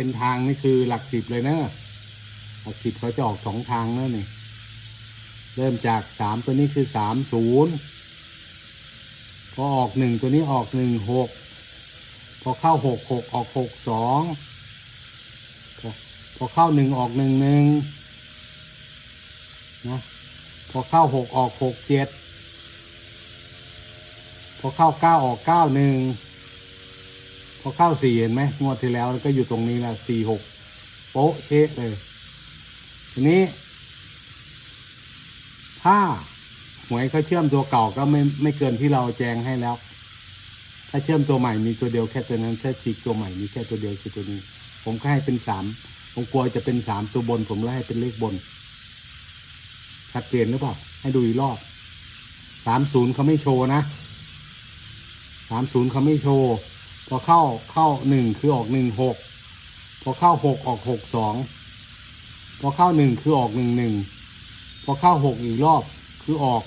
เป็นทางนี่คือหลักสิบเลยนะหลักสิบเขาจะออกสองทางเนอะนี่ เริ่มจากสามตัวนี้คือสามศูนย์พอออกหนึ่งตัวนี้ออกหนึ่งหกพอเข้าหกหกออกหกสองพอพอเข้าหนึ่งออกหนึ่งหนึ่งนะพอเข้าหกออกหกเจ็ดพอเข้าเก้าออกเก้าหนึ่ง พอเข้าสี่เห็นไหมงวดที่แล้วก็อยู่ตรงนี้ละสี่หกโป๊ะเชะเลย ทีนี้ ถ้าหวยเขาเชื่อมตัวเก่าก็ไม่ไม่เกินที่เราแจ้งให้แล้ว ถ้าเชื่อมตัวใหม่มีตัวเดียวแค่ตัวนั้นถ้าฉีกตัวใหม่มีแค่ตัวเดียวคือตัวนี้ ผมก็ให้เป็นสามผมกลัวจะเป็นสามตัวบน ผมเลยให้เป็นเลขบนชัดเจนหรือเปล่า ให้ดูอีกรอบสามศูนย์เขาไม่โชว์นะสามศูนย์เขาไม่โชว์ พอเข้าเข้าหนึ่งคือออกหนึ่งหกพอเข้าหกออกหกสองพอเข้าหนึ่งคือออกหนึ่งหนึ่งพอเข้าหกอีกรอบคือออก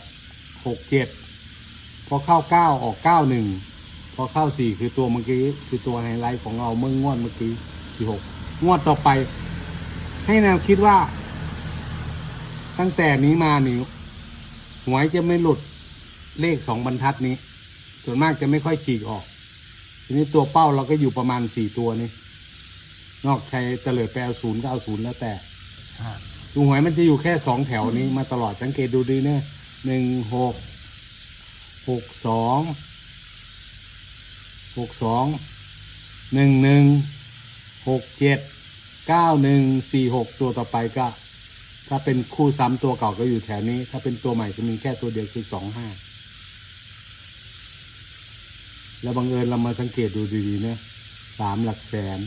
หกเจ็ดพอเข้าเก้าออกเก้าหนึ่งพอเข้าสี่คือตัวเมื่อกี้คือตัวไฮไลท์ของเราเมื่องวดเมื่อกี้สี่หกงวดต่อไป ให้แนวคิดว่า ตั้งแต่นี้มานี่หวยจะไม่หลุดเลขสองบรรทัดนี้ ส่วนมากจะไม่ค่อยฉีกออก ทีนี้ตัวเป้าเราก็อยู่ประมาณสี่ตัวนี่ นอกใช้เตลิดไปเอาศูนย์ก็เอาศูนย์แล้วแต่ครับดูหวยมันจะอยู่แค่สองแถวนี้มาตลอดสังเกตดูดีเนี่ยหนึ่งหกหกสองหกสองหนึ่งหนึ่งหกเจ็ดเก้าหนึ่งสี่หกตัวต่อไปก็ ถ้าเป็นคู่ซ้ำตัวเก่าก็อยู่แถวนี้ ถ้าเป็นตัวใหม่ก็มีแค่ตัวเดียวคือสองห้า แล้วบังเอิญเรามาสังเกตดูดีๆเนี่ยสามหลักแสน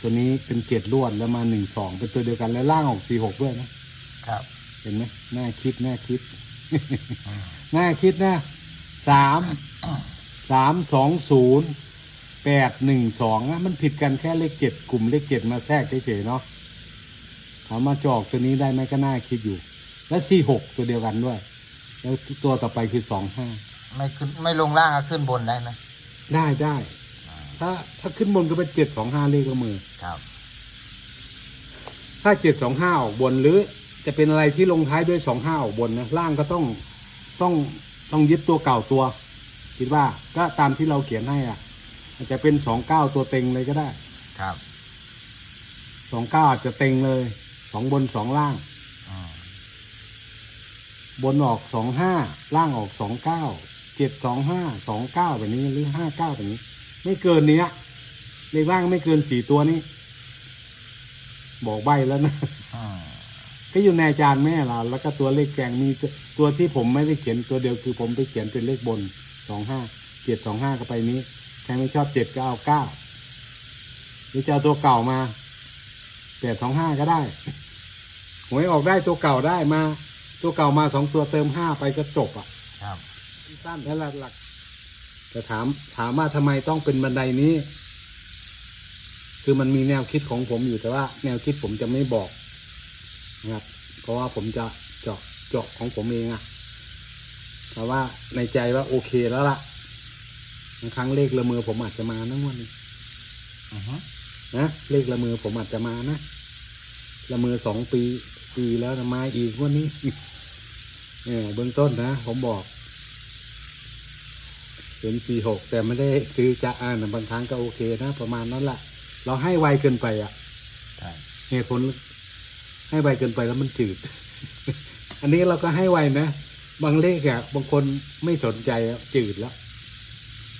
ตัวนี้เป็นเจ็ดลวดแล้วมาหนึ่งสองเป็นตัวเดียวกันแล้วล่างออกสี่หกด้วยนะ ครับ เห็นไหมน่าคิดน่าคิดอืมน่าคิดนะสามสามสองศูนย์แปดหนึ่งสองะมันผิดกันแค่เลขเจ็ดกลุ่มเลขเจ็ดมาแทรกเฉยๆเนาะถามมาจอกตัวนี้ได้ไหมก็น่าคิดอยู่ และสี่หกตัวเดียวกันด้วย แล้วตัวต่อไปคือสองห้า ไม่ขึ้นไม่ลงล่างก็ขึ้นบนได้ไหมได้ได้ถ้าถ้าขึ้นบนก็เป็นเจ็ดสองห้าเลขละมือ ครับ ถ้าเจ็ดสองห้าออกบนหรือจะเป็นอะไรที่ลงท้ายด้วยสองห้าออกบนนะล่างก็ต้องต้องต้องยึดตัวเก่าตัว คิดว่าก็ตามที่เราเขียนให้อะ อาจจะเป็นสองเก้าตัวเต็งเลยก็ได้ครับสองเก้าอาจจะเต็งเลยสองบนสองล่าง อืมบนออกสองห้าล่างออกสองเก้าเจ็ดสองห้าสองเก้าแบบนี้หรือห้าเก้าแบบนี้ ไม่เกินเนี้ยเลขล่างไม่เกินสี่ตัวนี้ บอกใบแล้วนะอืมก็อยู่ในอาจารย์แม่เราแล้วก็ตัวเลขแกงมีตัวตัวที่ผมไม่ได้เขียนตัวเดียวคือผมไปเขียนเป็นเลขบนสองห้าเจ็ดสองห้าก็ไปนี้ใครไม่ชอบเจ็ดก็เอาเก้าหรือจะเอาตัวเก่ามาแปดสองห้าก็ได้หวยออกได้ตัวเก่าได้มา ตัวเก่ามาสองตัวเติมห้าไปก็จบอะ ครับ สั้นและหลักๆแต่ถามถามว่าทำไมต้องเป็นบันไดนี้ คือมันมีแนวคิดของผมอยู่แต่ว่า แนวคิดผมจะไม่บอกนะครับ เพราะว่าผมจะเจาะเจาะของผมเองอะแต่ว่าในใจว่าโอเคแล้วล่ะบางครั้งเลขละมือผมอาจจะมานะงวันนี้อือฮึนะเลขละมือผมอาจจะมานะละมือสองปีปีแล้วนะมาอีกงวันนี้เออเบื้องต้นนะผมบอก เป็นสี่หกแต่ไม่ได้ซื้อจะอ่านบางครั้งก็โอเคนะ ประมาณนั้นแหละเราให้ไวเกินไปอะครับเหตุผลให้ไวเกินไปแล้วมันจืด อันนี้เราก็ให้ไวนะบางเลขอะบางคนไม่สนใจอะจืดแล้ว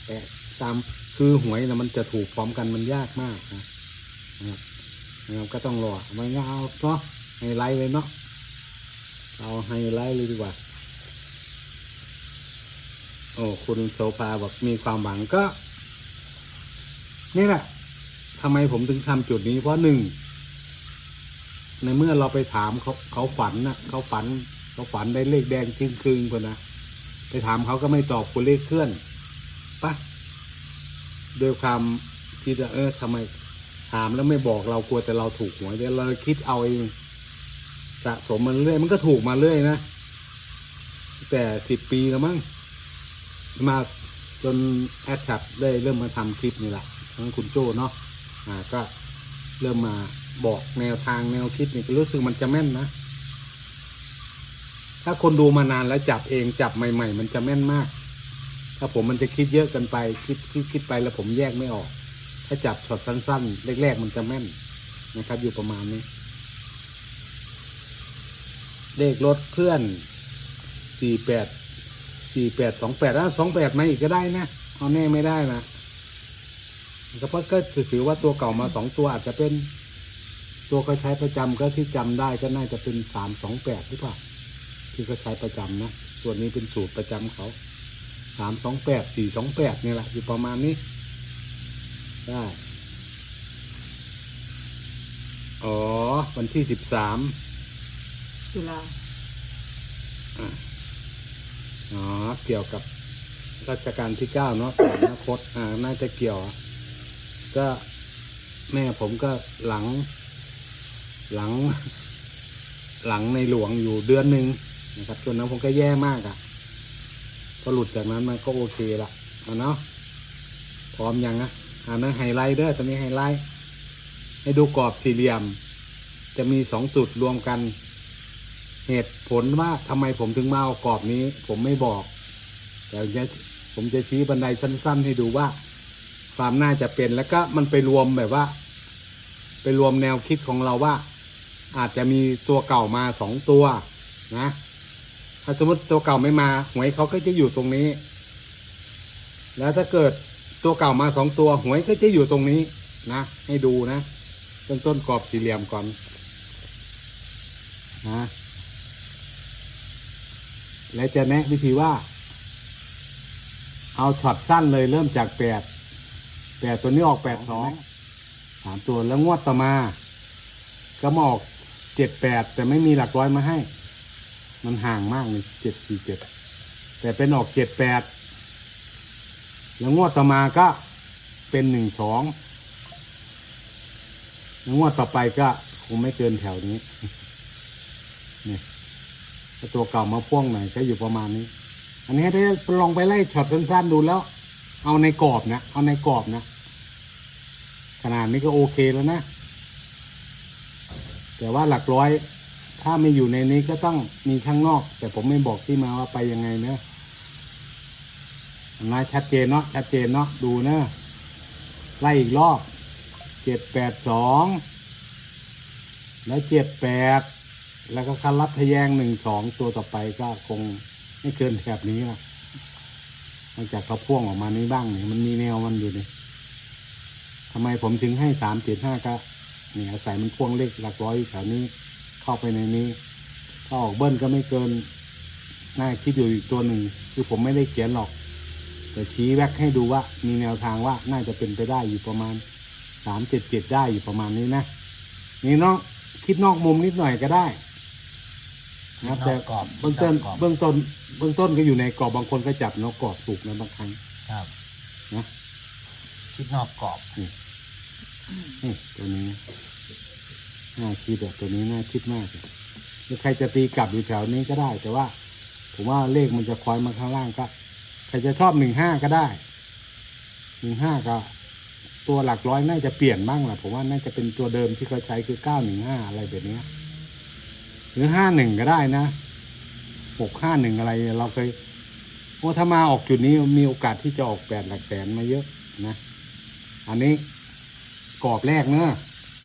แต่ตามคือหวยนะมันจะถูกพร้อมกันมันยากมากนะนะครับนะครับก็ต้องรอไม่งั้นเอาเนาะไฮไลท์เลยเนาะเอาไฮไลท์เลยดีกว่า โอ้คุณโซฟาบอกมีความหวังก็ นี่แหละทำไมผมถึงทำจุดนี้เพราะหนึ่ง ในเมื่อเราไปถามเขาเขาฝันนะเขาฝัน เขาฝันได้เลขแดงครึ่งครึ่งๆคนนะไปถามเขาก็ไม่ตอบคุณเลขเคลื่อนปะด้วยความคิดว่าเออทำไมถามแล้วไม่บอกเรากลัวแต่เราถูกหวยเดี๋ยวเราคิดเอาเองสะสมมันเรื่อย มันก็ถูกมาเรื่อยนะ แต่สิบปีแล้วมั้ง มาจนแอดชัดได้เริ่มมาทำคลิปนี่แหละทั้งคุณโจ้เนาะอ่าก็เริ่มมาบอกแนวทางแนวคิดนี่รู้สึกมันจะแม่นนะ ถ้าคนดูมานานแล้วจับเองจับใหม่ ๆ มันจะแม่นมาก ถ้าผมมันจะคิดเยอะกันไป คิดคิดคิดไปแล้วผมแยกไม่ออก ถ้าจับช็อตสั้นๆแรกๆมันจะแม่นนะครับ อยู่ประมาณนี้เลขรถเพื่อนสี่แปด สี่แปดสองแปดแล้วสองแปดมาอีกก็ได้นะเอาแน่ไม่ได้นะก็เพราะก็ถือว่าตัวเก่ามาสองตัวอาจจะเป็น ตัวเขาใช้ประจำก็ที่จำได้ก็น่าจะเป็นสามสองแปดหรือเปล่าที่เขาใช้ประจำนะส่วนนี้เป็นสูตรประจำเขาสามสองแปดสี่สองแปดนี่แหละอยู่ประมาณนี้ ได้อ๋อ วันที่สิบสามตุลาอ๋ อเกี่ยวกับรัชกาลที่เก้าเนาะสวรรคตอ่าน่าจะเกี่ยว ก็แม่ผมก็หลัง หลัง หลังในหลวงอยู่เดือนหนึ่งนะครับช่วงนั้นผมก็แย่มากอะ่ะพอหลุดจากนั้นมันก็โอเคละเอาเนาะพร้อมยังอะอ่านะไฮไลท์เด้อตอนนี้ไฮไลท์ให้ดูกรอบสี่เหลี่ยม จะมีสองจุดรวมกัน เหตุผลว่าทำไมผมถึงมาเอากรอบนี้ ผมไม่บอก แต่จะผมจะชี้บันไดสั้น ๆ ให้ดูว่า ความน่าจะเป็นแล้วก็มันไปรวมแบบว่า ไปรวมแนวคิดของเราว่า อาจจะมีตัวเก่ามาสองตัวนะ ถ้าสมมติตัวเก่าไม่มาหวยเขาก็จะอยู่ตรงนี้ แล้วถ้าเกิดตัวเก่ามาสองตัวหวยก็จะอยู่ตรงนี้นะ ให้ดูนะต้นต้นกรอบสี่เหลี่ยมก่อนนะ และจะแนะวิธีว่า เอาช็อตสั้นเลยเริ่มจากแปดแปดตัวนี้ออกแปดสองสามตัวแล้วงวดต่อมา ก็มาออกเจ็ดแปดแต่ไม่มีหลักร้อยมาให้ มันห่างมากเลยเจ็ดสี่เจ็ดแต่เป็นออกเจ็ดแปดแล้วงวดต่อมาก็เป็นหนึ่งสองแล้วงวดต่อไปก็คงไม่เกินแถวนี้นี่ ตัวเก่ามาพ่วงหน่อยก็อยู่ประมาณนี้ อันนี้ถ้าลองไปไล่ช็อตสั้นๆดูแล้ว เอาในกรอบนะ เอาในกรอบนะ ขนาดนี้ก็โอเคแล้วนะ แต่ว่าหลักร้อย ถ้าไม่อยู่ในนี้ก็ต้องมีข้างนอก แต่ผมไม่บอกที่มาว่าไปยังไงเนะนนั้นชัดเจนเนาะชัดเจนเนาะดูเนะไล่อีกรอบเจ็ดแปดสองแล้วเจ็ดแปด แล้วก็คันรัดทะแยงหนึ่งสองตัวต่อไปก็คงไม่เกินแถบนี้ละนอกจากเขาพ่วงออกมานี้บ้างเนี่ยมันมีแนวมันอยู่เนี่ยทำไมผมถึงให้สามเจ็ดห้าก็เนี่ยอาศัยมันพ่วงเลขหลักร้อยแถวนี้เข้าไปในนี้ถ้าออกเบิ้ลก็ไม่เกินน่าคิดอยู่อีกตัวหนึ่งคือผมไม่ได้เขียนหรอก แต่ชี้แวกให้ดูว่า มีแนวทางว่าน่าจะเป็นไปได้อยู่ประมาณสามเจ็ดเจ็ดได้อยู่ประมาณนี้นะนี่น้องคิดนอกมุมนิดหน่อยก็ได้ นะครับคิแต่ดนอกกรอบเบื้องต้นคิดนอกกรอบ เบื้องต้นเบื้องต้นก็อยู่ในกรอบบางคนก็จับเนาะกรอบถูกนะบางครั้งครับนะคิดนอกกรอบ นี่ตัวนี้น่าคิดอะตัวนี้น่าคิดมากเลยหรือใครจะตีกลับอยู่แถวนี้ก็ได้ แต่ว่า ผมว่าเลขมันจะคอยมาข้างล่างก็ใครจะชอบหนึ่งห้าก็ได้หนึ่งห้าก็ ตัวหลักร้อยน่าจะเปลี่ยนบ้างแหละผมว่าน่าจะเป็นตัวเดิมที่เขาใช้คือเก้าหนึ่งห้าอะไรแบบเนี้ย หรือห้าหนึ่งก็ได้นะหกห้าหนึ่งอะไรเราเคยโอ้ถ้ามาออกจุดนี้มีโอกาสที่จะออกแปดหลักแสนมาเยอะนะ อันนี้กรอบแรกเนอะ